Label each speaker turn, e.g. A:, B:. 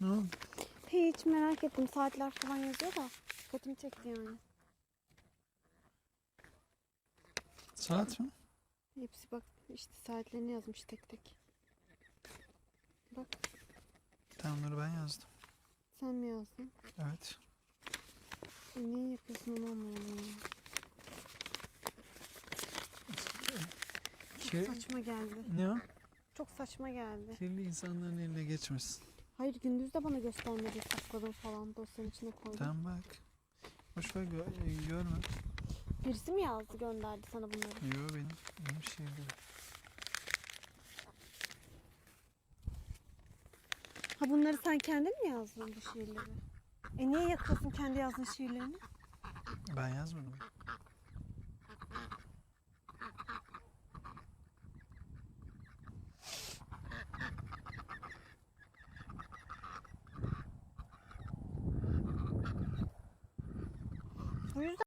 A: Ne oldu?
B: Hiç merak ettim. Saatler falan yazıyor da. Dikkatimi çekti yani.
A: Saat mi?
B: Hepsi bak işte saatlerini yazmış tek tek. Bak
A: Tamam onları ben yazdım.
B: sen mi yazdın?
A: Evet.
B: E, niye yapıyorsun onu ya. Çok
A: Şey,
B: saçma geldi.
A: ne o?
B: Çok saçma geldi.
A: Kirli insanların eline geçmesin.
B: Hayır gündüz de bana göstermedi sakladım falan dosyanın içine koydum.
A: Tamam bak. Boş ver gö- görme.
B: Birisi mi yazdı gönderdi sana bunları?
A: Yo benim, benim şey değil.
B: Ha bunları sen kendin mi yazdın bu şiirleri? E niye yakıyorsun kendi yazdığın şiirlerini?
A: Ben yazmadım.
B: Bu yüzden